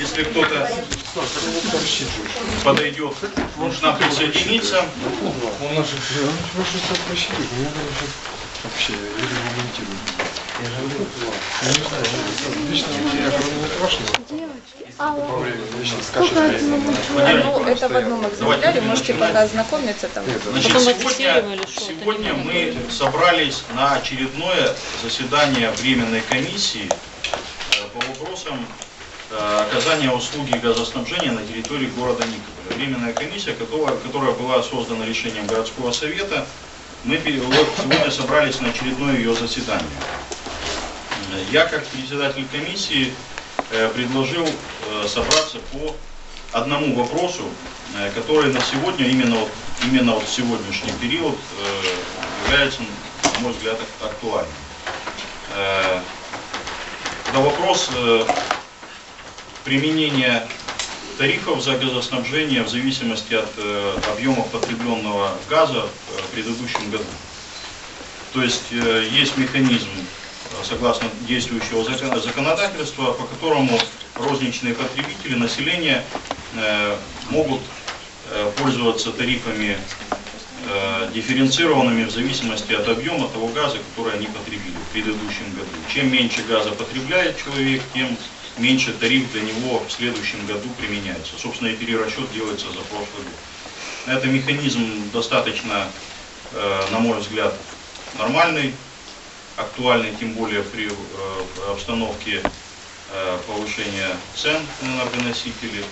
Если кто-то подойдет, нужно присоединиться. Вы что просили, мне надо сейчас вообще регламентировать. Я же я не знаю, я лично я говорю, не Ну, это в одном экземпляре, можете пока ознакомиться там. Значит, сегодня, мы собрались на очередное заседание Временной комиссии э, по вопросам э, оказания услуги газоснабжения на территории города Никополя. Временная комиссия, которая, которая была создана решением городского совета, мы вот сегодня собрались на очередное ее заседание. Э, Я, как председатель комиссии, э, предложил э, собраться по одному вопросу, э, который на сегодня, именно вот, именно вот сегодняшний период, э, является, на мой взгляд, ак- актуальным. Э, Это вопрос э, применения тарифов за газоснабжение в зависимости от э, объемов потребленного газа э, в предыдущем году. То есть э, есть механизм, э, согласно действующего закон- законодательства, по которому розничные потребители, население э, могут э, пользоваться тарифами э, дифференцированными в зависимости от объема того газа, который они потребили в предыдущем году. Чем меньше газа потребляет человек, тем меньше тариф для него в следующем году применяется. Собственно, и перерасчет делается за прошлый год. Это механизм достаточно, э, на мой взгляд, нормальный, актуальный, тем более при э, обстановке э, повышения цен на энергоносители.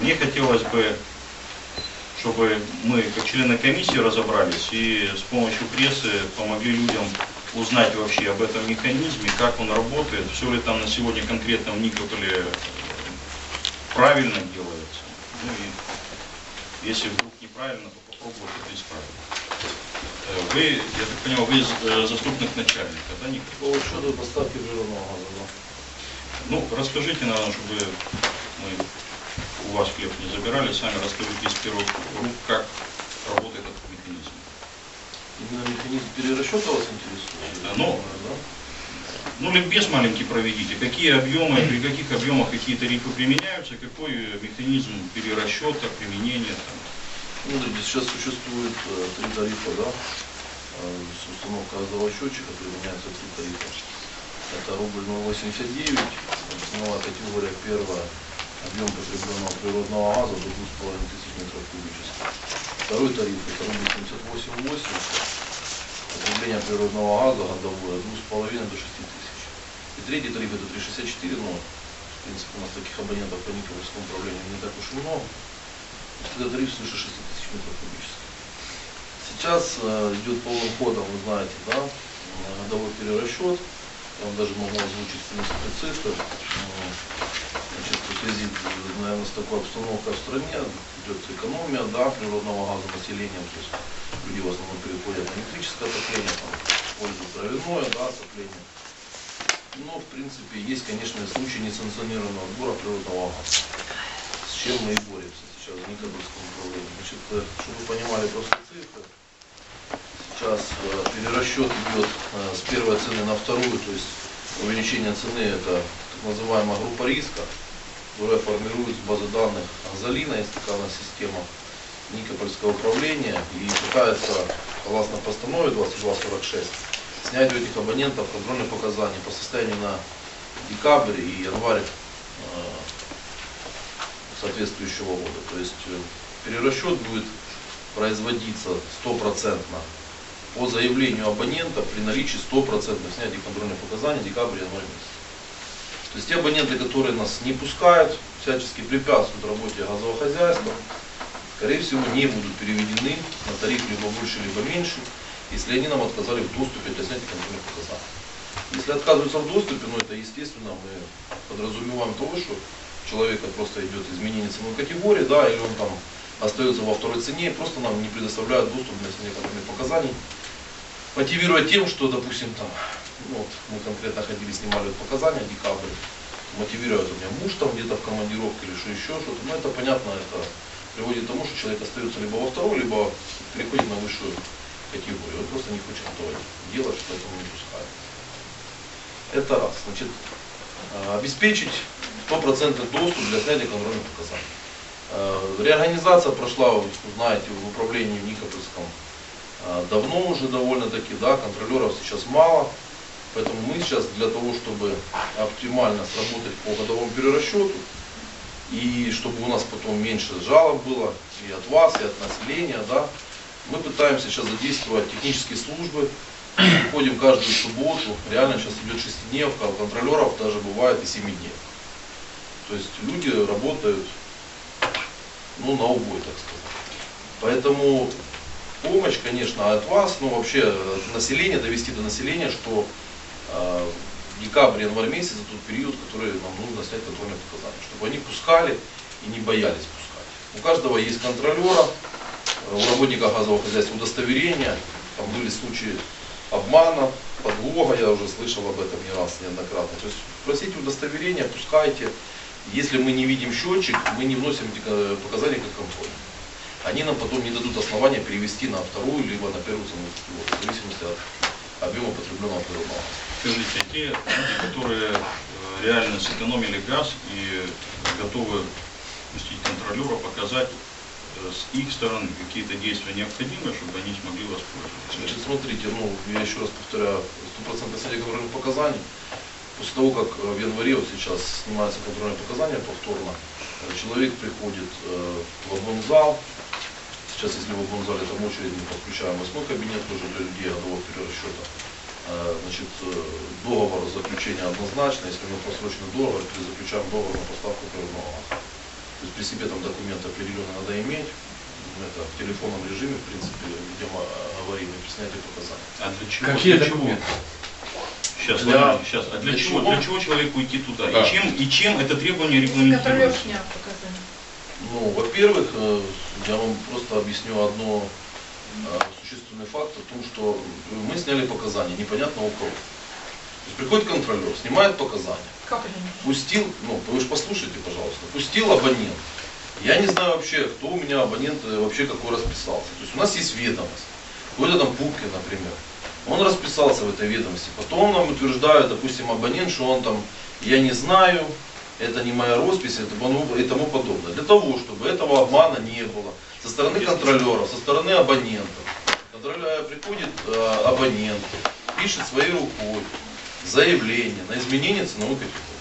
Мне хотелось бы, чтобы мы, как члены комиссии, разобрались и с помощью прессы помогли людям узнать вообще об этом механизме, как он работает, все ли там на сегодня конкретно в Никополе правильно делается. Ну и если вдруг неправильно, то попробовать это исправить. Э, Вы, я так понимаю, вы э, заступник начальника, да, Николай? По щодо поставки природного газу. да. Ну, расскажите, наверное, чтобы мы у вас хлеб не забирали, сами расскажите из первых рук, как работает этот механизм. Именно механизм перерасчета вас интересует? Да, ну. Ликбез маленький проведите. Какие объемы, при каких объемах какие тарифы применяются, какой механизм перерасчета, применения там. Ну, сейчас существует э, три тарифа, да? Э, с установкой газового счетчика применяются три тарифа. Это рубль 0,89, ценовая категория первая, объем потребленного природного газа до 2500 метров кубических. Второй тариф это рубль 78,80, потребление природного газа годовое от 2,5 до 6 тысяч. И третий тариф это 364, но в принципе у нас таких абонентов по Николаевскому управлению не так уж и много. Это тариф свыше 6 тысяч метров кубических. Сейчас э, идет полным ходом, вы знаете, да, годовой перерасчет. Я вам даже могу озвучить в принципе цифры. Э, Значит, в связи, наверное, с такой обстановкой в стране идет экономия да, природного газа населением. То есть люди в основном переходят на электрическое отопление, там, используют травяное да, отопление. Но, в принципе, есть, конечно, случаи несанкционированного отбора природного газа. С чем мы и боремся сейчас в Никопольском управлении. Значит, э, чтобы вы понимали просто цифры, сейчас э, перерасчет идет э, с первой цены на вторую, то есть увеличение цены это так называемая группа риска, которая формирует с базы данных Газолина, есть такая система Никопольского управления, и пытается, согласно постанове 2246, снять у этих абонентов контрольные показания по состоянию на декабрь и январь э, соответствующего года. То есть э, перерасчет будет производиться стопроцентно по заявлению абонента при наличии стопроцентных снятия контрольных показаний декабрь январь месяц. То есть те абоненты, которые нас не пускают, всячески препятствуют работе газового хозяйства, скорее всего не будут переведены на тариф либо больше, либо меньше, если они нам отказали в доступе для снятия контрольных показаний. Если отказываются в доступе, ну это естественно, мы подразумеваем того, что человека просто идет изменение ценовой категории, да, или он там остается во второй цене, просто нам не предоставляют доступ для снятия контрольных показаний, мотивируя тем, что, допустим, там, ну, вот мы конкретно ходили, снимали вот показания, декабрь, мотивируют у меня муж там где-то в командировке или что еще что-то, ну это понятно, это приводит к тому, что человек остается либо во второй, либо переходит на высшую категорию. Он просто не хочет этого делать, поэтому не пускает. Это раз. Значит, э, обеспечить стопроцентный доступ для снятия контрольных показаний. Э, Реорганизация прошла, вы знаете, в управлении в Никопольском э, давно уже довольно-таки, да, контролеров сейчас мало, поэтому мы сейчас для того, чтобы оптимально сработать по годовому перерасчету, и чтобы у нас потом меньше жалоб было и от вас, и от населения, да, мы пытаемся сейчас задействовать технические службы, приходим каждую субботу, реально сейчас идет шестидневка, а у контролеров даже бывает и семидневка. То есть люди работают ну, на убой, так сказать. Поэтому помощь, конечно, от вас, ну вообще от населения, довести до населения, что э, декабрь, январь месяц это тот период, который нам нужно снять контрольные показания, чтобы они пускали и не боялись пускать. У каждого есть контролера, у работника газового хозяйства удостоверение, там были случаи обмана, подлога, я уже слышал об этом не раз, неоднократно. То есть просите удостоверение, пускайте. Если мы не видим счетчик, мы не вносим э, показания как контроль. Они нам потом не дадут основания перевести на вторую, либо на первую цену, в зависимости от объема потребленного газа. Скажите, те люди, которые э, реально сэкономили газ и готовы пустить контролера, показать э, с их стороны какие-то действия необходимы, чтобы они смогли воспользоваться. Значит, смотрите, ну, я еще раз повторяю, стопроцентное снятие контрольных показаний. После того, как э, в январе вот сейчас снимаются контрольные показания повторно, человек приходит в обмонзал. Сейчас, если в обмонзале там очередь, мы подключаем восьмой кабинет тоже для людей годового перерасчета. Э, Значит, э, договор заключения однозначно, если мы просроченный договор, то заключаем договор на поставку природного газа. То есть при себе там документы определенно надо иметь. Это в телефонном режиме, в принципе, видимо, аварийный при снятии показаний. А для чего? Какие для чего? Сейчас, Для- Владимир, сейчас. А для, для чего? чего? Для чего человеку идти туда? Да. И чем и чем это требование Контролер регламентируется? снял показания. Ну, во-первых, э, я вам просто объясню одно э, существенный факт о том, что мы сняли показания, непонятно у кого. То есть приходит контролер, снимает показания, Как пустил, ну, вы же послушайте, пожалуйста, пустил абонент. Я не знаю вообще, кто у меня абонент э, вообще какой расписался. То есть у нас есть ведомость, какой-то там Пупкин, например. Он расписался в этой ведомости. Потом нам утверждают, допустим, абонент, что он там, я не знаю, это не моя роспись и тому, и тому подобное. Для того, чтобы этого обмана не было со стороны контролеров, со стороны абонентов. Контролер, приходит э, абонент, пишет своей рукой заявление на изменение ценовой категории.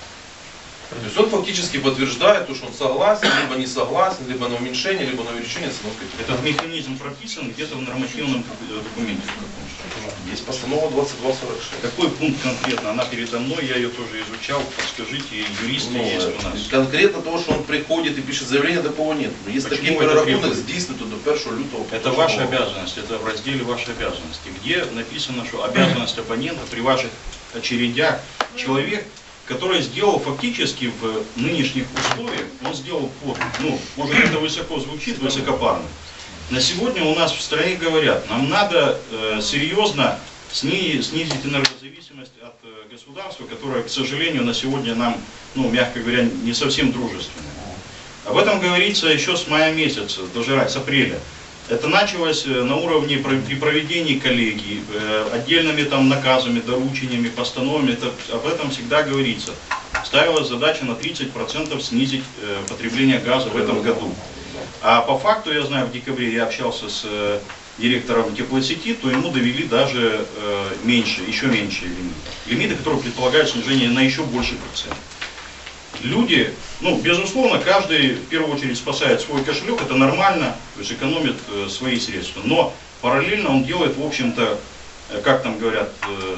То есть он фактически подтверждает то, что он согласен, либо не согласен, либо на уменьшение, либо на увеличение ценовой категории. Этот механизм прописан где-то в нормативном э, документе. каком-то. Есть постанова 2246. Какой пункт конкретно? Она передо мной, я ее тоже изучал. Подскажите, и юристы Ну, есть у э, нас. конкретно того, що він приходить і пише заявлення, такого нет. Ну, Є Почему такий это перерахунок требует? здійснено до 1 лютого. Это ваша обязанность, это в разделе ваши обязанности, где написано, что обязанность абонента при ваших очередях человек, который сделал фактически в нынешних условиях, он сделал подвиг. Ну, может это высоко звучит, высокопарно. На сегодня у нас в стране говорят, нам надо э, серьезно сни- снизить энергозависимость от э, государства, которое, к сожалению, на сегодня нам, ну, мягко говоря, не совсем дружественное. Об этом говорится еще с мая месяца, даже с апреля. Это началось э, на уровне при проведении коллегии, э, отдельными там наказами, доручениями, постановами, это, об этом всегда говорится. Ставилась задача на 30% снизить э, потребление газа в этом году. А по факту, я знаю, в декабре я общался с директором теплосети, то ему довели даже меньше, еще меньше лимиты. Лимиты, которые предполагают снижение на еще больший процент. Люди, ну, безусловно, каждый в первую очередь спасает свой кошелек, это нормально, то есть экономит э, свои средства. Но параллельно он делает, в общем-то, э, как там говорят, э,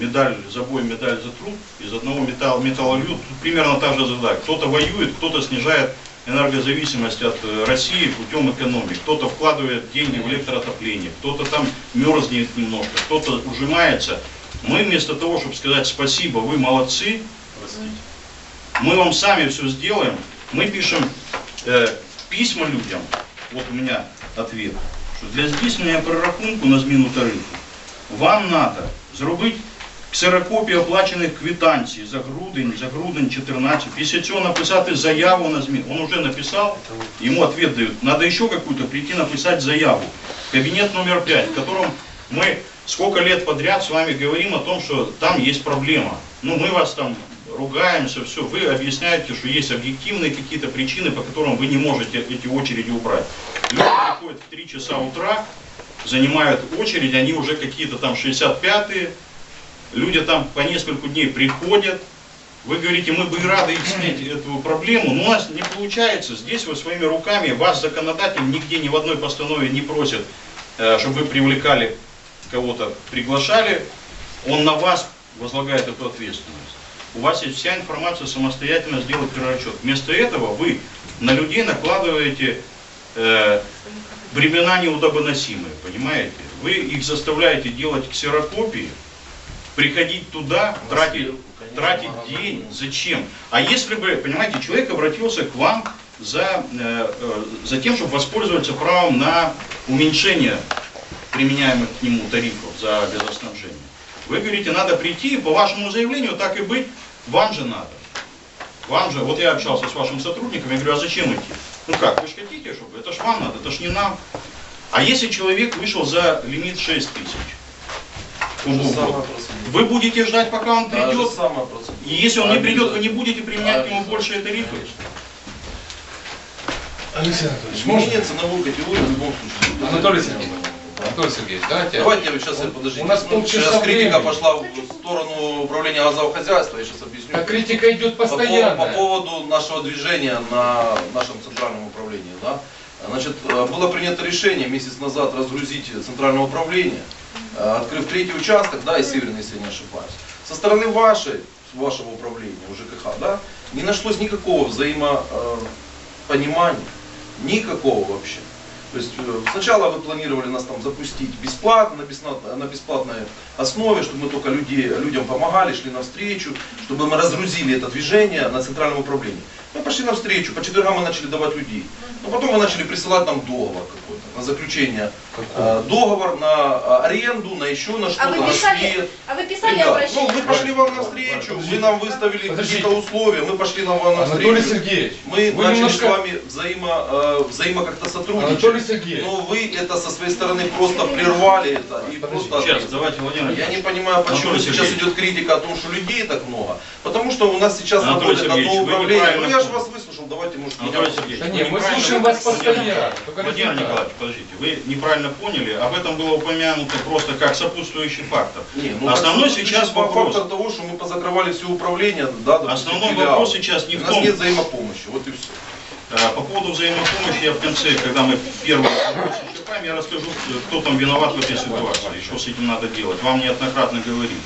медаль за бой, медаль за труд, из одного металла, металла льют, примерно та же задача. Кто-то воюет, кто-то снижает энергозависимость от России путем экономии, кто-то вкладывает деньги в электроотопление, кто-то там мерзнет немножко, кто-то ужимается. Мы вместо того, чтобы сказать спасибо, вы молодцы, мы вам сами все сделаем. Мы пишем э, письма людям. Вот у меня ответ. Що для здійснення перерахунку на зміну тарифу вам треба зробити ксерокопію оплачених квитанцій за грудень, за грудень 14. Після цього написати заяву на зміну. Он уже написал, ему ответ дают. Надо еще какую-то прийти написать заяву. Кабинет номер 5, в котором мы сколько лет подряд с вами говорим о том, что там есть проблема. Ну, мы вас там ругаемся, все, вы объясняете, что есть объективные какие-то причины, по которым вы не можете эти очереди убрать. Люди приходят в 3 часа утра, занимают очередь, они уже какие-то там 65-е, люди там по несколько дней приходят, вы говорите, мы бы и рады снять эту проблему, но у нас не получается. Здесь вы своими руками, вас законодатель нигде ни в одной постанове не просит, э, чтобы вы привлекали кого-то, приглашали. Он на вас возлагает эту ответственность. У вас есть вся информация самостоятельно сделать перерасчет. Вместо этого вы на людей накладываете э, бремена неудобоносимые, понимаете? Вы их заставляете делать ксерокопии, приходить туда, тратить, тратить день. Зачем? А если бы, понимаете, человек обратился к вам за, э, э, за тем, чтобы воспользоваться правом на уменьшение применяемых к нему тарифов за газоснабжение. Вы говорите, надо прийти, по вашему заявлению, так и быть, вам же надо. Вам же, вот я общался с вашим сотрудником, я говорю, а зачем идти? Ну как, вы же хотите, чтобы, это ж вам надо, это ж не нам. А если человек вышел за лимит 6 тысяч? Вы будете ждать, пока он придет, и если он не придет, вы не будете применять к нему большие тарифы? Алексей Анатольевич, можно? Изменение ценовой категории в любом случае. Анатолий Сергеевич. Анатолий Сергеевич, давайте. Давайте я сейчас, подождите. У нас полчаса Сейчас критика времени. пошла в сторону управления газового хозяйства, я сейчас объясню. А критика идет По, постоянно. по поводу нашего движения на нашем центральном управлении, да, значит, э, было принято решение месяц назад разгрузить центральное управление, э, открыв третий участок, да, и северный, если не ошибаюсь. Со стороны вашей, вашего управления, ЖКХ, да, не нашлось никакого взаимопонимания, никакого вообще. То есть э, сначала вы планировали нас там запустить бесплатно, на бесплатной, на бесплатной основе, чтобы мы только людей, людям помогали, шли навстречу, чтобы мы разгрузили это движение на центральном управлении. Мы пошли навстречу, по четвергам мы начали давать людей. Но потом вы начали присылать нам договор какой-то, на заключение. Э, договор на э, аренду, на еще на что-то, А вы писали, а вы писали Ребят, ну обращение? мы пошли вам навстречу, вы нам выставили какие-то условия, мы пошли на вам Анатолий навстречу. Сергеевич, Мы вы начали немножко- с вами взаимо, э, взаимо как-то сотрудничать. Анатолий Сергеевич. Но вы это со своей стороны просто прервали это и просто Сейчас, давайте, Владимир я не понимаю, почему Анатолий сейчас Сергеевич. идет критика о том, что людей так много. Потому что у нас сейчас Анатолий работает одно управление. Ну я же вас выслушал, давайте, может, меня Анатолий послушаете. Сергеевич, Да вы не, мы слушаем вас постоянно. Владимир. Николаевич, подождите, вы неправильно поняли, об этом было упомянуто просто как сопутствующий фактор. Не, ну, Основной сейчас фактор вопрос. того, что мы позакрывали все управление, да, допустим, Основной филиалы. вопрос сейчас не У в нас том, нет взаимопомощи, вот и все. э, по поводу взаимопомощи я в конце, когда мы первый вопрос исчерпаем, я расскажу, кто там виноват в этой ситуации что с этим надо делать. Вам неоднократно говорили.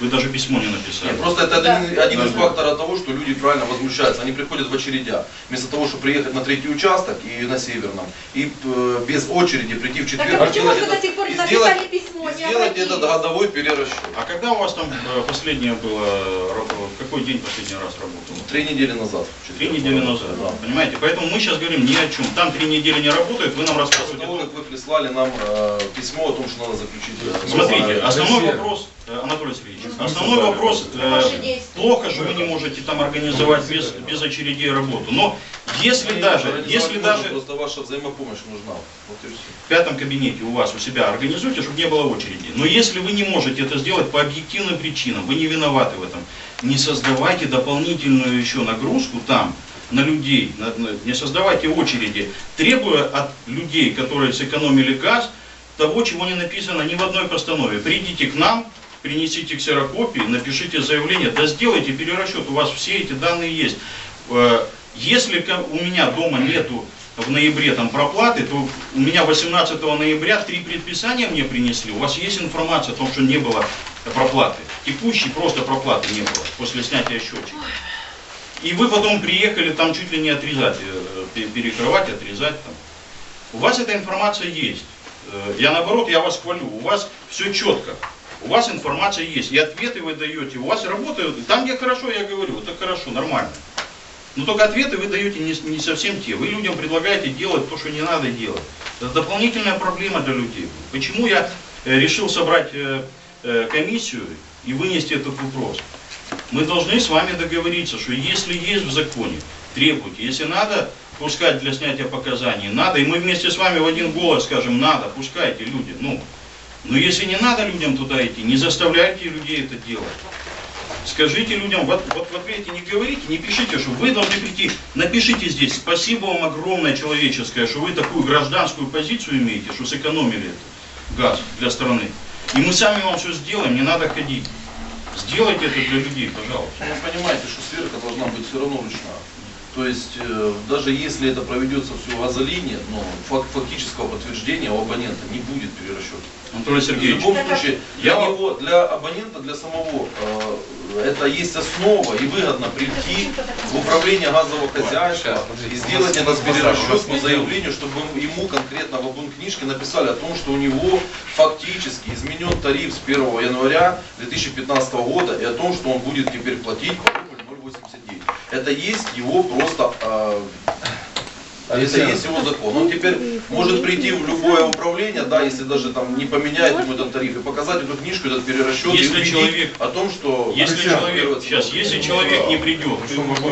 Вы даже письмо не написали. Нет, просто это один, один из Да. факторов того, что люди правильно возмущаются. Они приходят в очередях. Вместо того, чтобы приехать на третий участок и на северном, и э, без очереди прийти в Так четверг а и почему сделать вы до сих пор не сделать- написали письмо, не сделать этот годовой перерасчет. А когда у вас там э, последнее было, э, какой день последний раз работал? Три недели назад. Три недели назад, да. понимаете? Поэтому мы сейчас говорим ни о чем. Там три недели не работает, вы нам После рассказываете. того, как вы прислали нам э, письмо о том, что надо заключить. э, Смотрите, новое- основной вопрос, э, Анатолий Сергеевич, основной вопрос, э, плохо, что вы не можете там организовать без, без очередей работу. Но если Они даже, если даже Просто ваша взаимопомощь нужна. Вот в пятом кабинете у вас, у себя организуйте, чтобы не было очереди. Но если вы не можете это сделать по объективным причинам, вы не виноваты в этом, не создавайте дополнительную еще нагрузку там, на людей, на- на- не создавайте очереди, требуя от людей, которые сэкономили газ, того, чего не написано ни в одной постанове. Придите к нам, принесите ксерокопии, напишите заявление, да сделайте перерасчет, у вас все эти данные есть. Э, Если у меня дома нету в ноябре там проплаты, то у меня 18 ноября три предписания мне принесли. У вас есть информация о том, что не было проплаты. Текущей просто проплаты не было после снятия счетчика. И вы потом приехали там чуть ли не отрезать, э, пе- перекрывать, отрезать там. У вас эта информация есть. Э, Я наоборот, я вас хвалю. У вас все четко. У вас информация есть. И ответы вы даете. У вас работают. Там, где хорошо, я говорю, это хорошо, нормально. Но только ответы вы даете не, не совсем те. Вы людям предлагаете делать то, что не надо делать. Это дополнительная проблема для людей. Почему я э, решил собрать э, э, комиссию и вынести этот вопрос? Мы должны с вами договориться, что если есть в законе, требуйте. Если надо пускать для снятия показаний, надо. И мы вместе с вами в один голос скажем, надо, пускайте люди. Ну, но если не надо людям туда идти, не заставляйте людей это делать. Скажите людям, вот, вот в ответе не говорите, не пишите, что вы должны прийти. Напишите здесь, спасибо вам огромное человеческое, что вы такую гражданскую позицию имеете, что сэкономили это, газ для страны. И мы сами вам все сделаем, не надо ходить. Сделайте это для людей, пожалуйста. Вы понимаете, что сверка должна быть все равно ручная. То есть, э, даже если это проведется все в газолине, но фак- фактического подтверждения у абонента не будет перерасчета. Анатолий В Сергеевич, любом случае, Я для вам- него, для абонента, для самого, э, это есть основа и выгодно прийти в управление газового хозяйства и сделать у это нас с перерасчет по заявлению, чтобы ему конкретно в обун книжке написали о том, что у него фактически изменен тариф с 1 января 2015 года и о том, что он будет теперь платить по рубль 0,89. Это есть его просто э, это есть его закон. Он теперь может прийти в любое управление, да, если даже там не поменяет ему этот тариф, и показать эту книжку, этот перерасчет, Если и человек- о том, что если человек, сейчас, если человек не придет,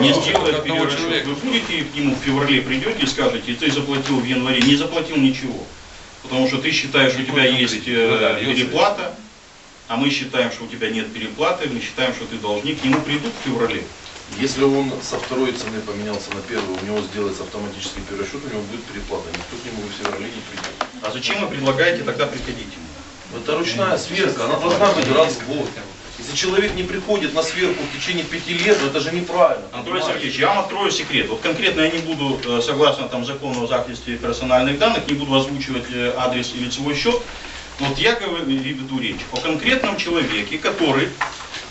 не сделает перерасчет, вы будете к нему в феврале придете и скажете, ты заплатил в январе, не заплатил ничего. Потому что ты считаешь, что у тебя есть э, Ну идет переплата, а мы считаем, что у тебя нет переплаты, мы считаем, что ты должник, к нему придут в феврале. Если он со второй цены поменялся на первую, у него сделается автоматический перерасчет, у него будет переплата, никто к нему в феврале не придет. А зачем вы предлагаете тогда приходить ему? Это ручная сверка, она должна быть раз в год. Если человек не приходит на сверку в течение пяти лет, это же неправильно. Анатолий понимаете? Сергеевич, я вам открою секрет. Вот конкретно я не буду, э, согласно там, закону о захисте персональных данных, не буду озвучивать э, адрес и лицевой счет. Вот я говорю, веду речь о конкретном человеке, который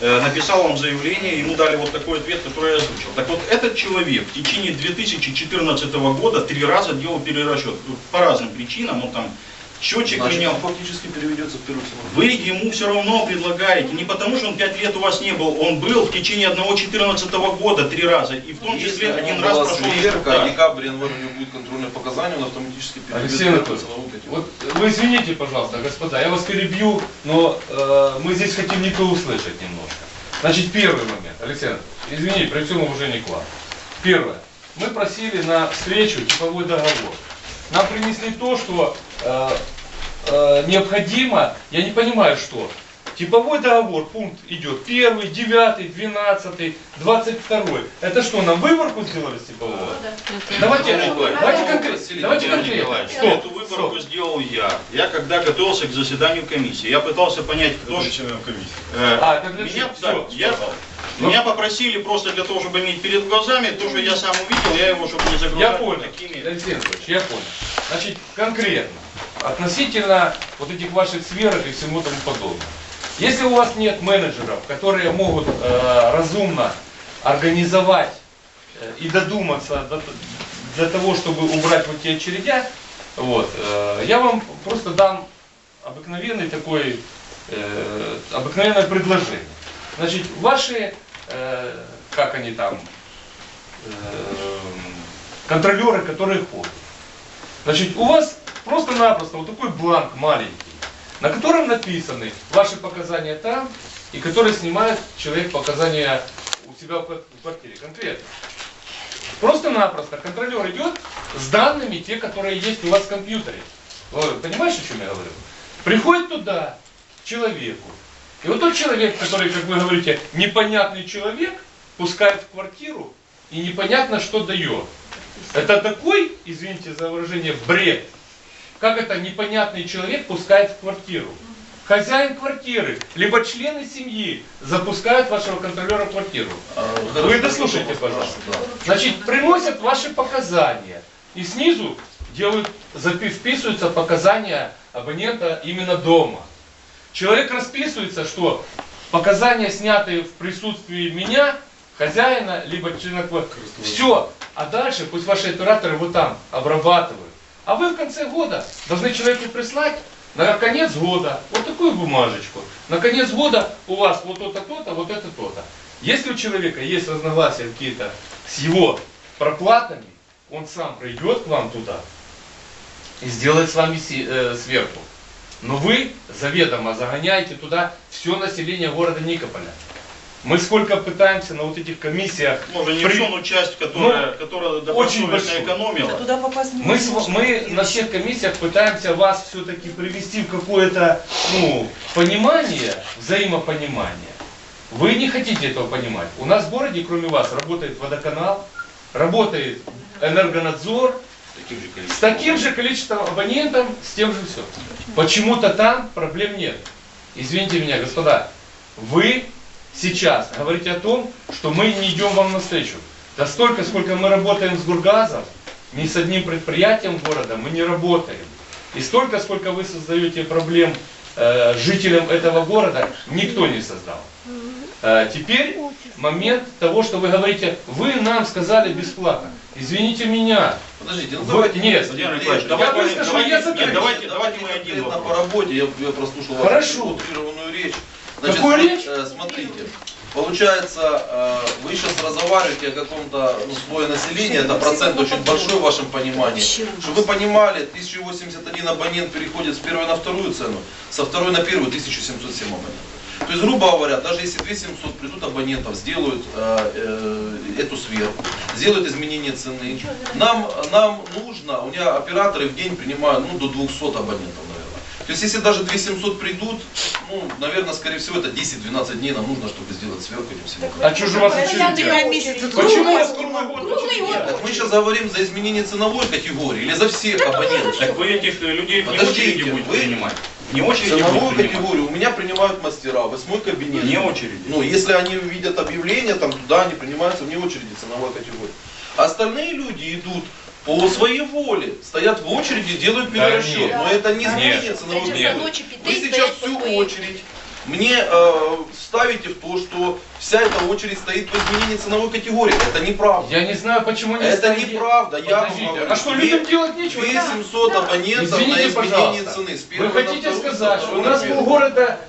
написал вам заявление, ему дали вот такой ответ, который я озвучил. Так вот, этот человек в течение 2014 года три раза делал перерасчет. По разным причинам, он там счетчик Значит, менял. он фактически переведется в первую. Вы ему все равно предлагаете, не потому что он пять лет у вас не был, он был в течение одного 14 года три раза, и в том Если числе один раз прошел сверка, инструктаж. декабрь, январь у него будет контрольное показание, он автоматически переведет Алексей Анатольевич, вот вы извините, пожалуйста, господа, я вас перебью, но э, мы здесь хотим не то услышать немножко. Значит, первый момент, Алексей Анатольевич, извините, при всем уважении к вам. Первое. Мы просили на встречу типовой договор. Нам принесли то, что э, э, необходимо, я не понимаю, что. Типовой договор, пункт идет первый, девятый, двенадцатый, двадцать второй. Это что, нам выборку сделали с типового? Давайте, Николай Николаевич, давайте ну, конкретно. Давайте конкретно. Николаевич, Стоп, Эту выборку стоп. сделал я. Я когда готовился к заседанию комиссии, я пытался понять, кто же... э, А, это для меня, да, Всё, я- стоп. меня попросили просто для того, чтобы иметь перед глазами, то, что я сам увидел, я его, чтобы не загружать Я понял, такими... Алексей я понял. Значит, конкретно, относительно вот этих ваших сверок и всему тому подобного. Если у вас нет менеджеров, которые могут э, разумно организовать э, и додуматься до, для того, чтобы убрать вот те очередя, вот, э, я вам просто дам обыкновенный такой, э, обыкновенное предложение. Значит, ваши, э, как они там, э, контролеры, которые ходят. Значит, у вас просто-напросто вот такой бланк маленький, на котором написаны ваши показания там, и который снимает человек показания у себя в квар- в квартире конкретно. Просто-напросто контролер идет с данными, те, которые есть у вас в компьютере. Вы понимаете, о чем я говорю? Приходит туда человеку. И вот тот человек, который, как вы говорите, непонятный человек, пускает в квартиру и непонятно, что дает. Это такой, извините за выражение, бред. Как это непонятный человек пускает в квартиру? Хозяин квартиры, либо члены семьи запускают вашего контролера в квартиру. А, Вы дослушайте, пожалуйста. Значит, приносят ваши показания. И снизу делают, вписываются показания абонента именно дома. Человек расписывается, что показания сняты в присутствии меня, хозяина, либо члена квартиры. Все. А дальше пусть ваши операторы вот там обрабатывают. А вы в конце года должны человеку прислать на конец года вот такую бумажечку. На конец года у вас вот это то-то, вот это то-то. Если у человека есть разногласия какие-то с его проплатами, он сам придет к вам туда и сделает с вами э, сверху. Но вы заведомо загоняете туда все население города Никополя. Мы сколько пытаемся на вот этих комиссиях Может, не При- всю, часть, которая, Ну, которая очень большую. экономила. Туда попасть не Мы, с- мы на всех комиссиях пытаемся вас все-таки привести в какое-то ну, понимание, взаимопонимание. Вы не хотите этого понимать. У нас в городе, кроме вас, работает водоканал, работает энергонадзор, Таким же с таким же количеством абонентов, с тем же все. Почему-то там проблем нет. Извините меня, господа, вы сейчас говорите о том, что мы не идем вам навстречу. Да столько, сколько мы работаем с Гургазом, ни с одним предприятием города мы не работаем. И столько, сколько вы создаете проблем э, жителям этого города, никто не создал. Э, теперь момент того, что вы говорите, вы нам сказали бесплатно. Извините меня, Подождите, ну Вы- давайте нет, Владимир Николаевич, я давайте, выскажу, давайте, я нет, давайте, давайте мы один вопрос. по работе, я, я прослушал вашу Хорошо. структурированную речь. Какую речь? э, смотрите, получается, э, вы сейчас разговариваете о каком-то ну, слое населения, это процент очень большой в вашем понимании. Чтобы вы понимали, 1081 абонент переходит с первой на вторую цену, со второй на первую 1707 абонентов. То есть, грубо говоря, даже если 2700 придут абонентов, сделают э, э, эту сверку, сделают изменение цены, нам, нам нужно, у меня операторы в день принимают ну, до 200 абонентов. То есть, если даже 2700 придут, ну, наверное, скорее всего, это 10-12 дней нам нужно, чтобы сделать сверку этим всем. а что же у вас очередь? Почему у вас круглый год очередь? Так мы сейчас говорим за изменение ценовой категории или за всех абонентов. Так вы этих э, людей Подождите, очереди будете вы- принимать? Вне очереди Ценовую категорию у меня принимают мастера, восьмой кабинет. Вне очереди. Ну, если они видят объявление, там туда они принимаются вне очереди ценовой категории. А остальные люди идут по своей воле, стоят в очереди, делают Да перерасчет. нет. Но это не Нет. изменение ценовой Часа категории. ночи Вы сейчас всю очередь мне э, ставите в то, что вся эта очередь стоит по изменению ценовой категории. Это неправда. Я не знаю, почему не Это стоит. неправда, я вам Подождите, говорю. а что, людям делать нечего? 2700 абонентов на Извините, изменение пожалуйста. цены. С Вы на хотите сказать, что у на нас полгорода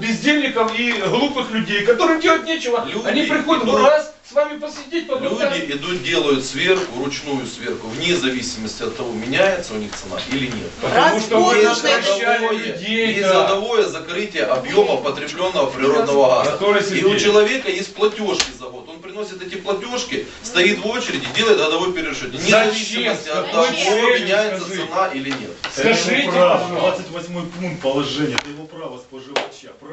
бездельников и глупых людей, которым делать нечего, Люди они приходят идут- в раз с вами посидеть, поболтать. Люди идут, делают сверку, ручную сверку, вне зависимости от того, меняется у них цена или нет. Потому что вы Есть годовое, людей, есть да. годовое закрытие объема потребленного природного газа. И у человека есть платежки за год. Он приносит эти платежки, стоит в очереди, делает годовой перерасчет. Вне зависимости от того, меняется цена или нет. Скажите, Це право, пожалуйста. 28 пункт положення, це його право споживача,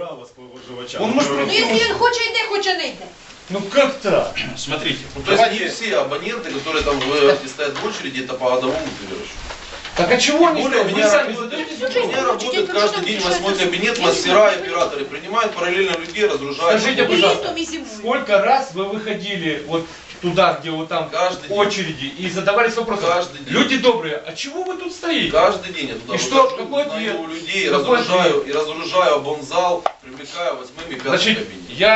право споживача. Он може Ну, Ну, якщо він хоче йде, хоче не йде. Ну как так? Смотрите, Ну, то есть давайте- не все абоненты, которые там в Эфте стоят в очереди, это по годовому перерасчету. Так а чего они Более у стоят? Вы меня сами работает, задаетесь у вопросом? меня работает каждый день восьмой кабинет, мастера и операторы принимают параллельно людей, разгружают. Скажите, І пожалуйста, літом, і зимою. Сколько раз вы выходили вот туда, где вот там Каждый день. очереди и задавались вопросом? Каждый день. Люди добрые, а чего вы тут стоите? Каждый день я туда И что, выхожу, какой узнаю ответ? у людей, Какой разгружаю и разгружаю восьмым и пятым Значит, я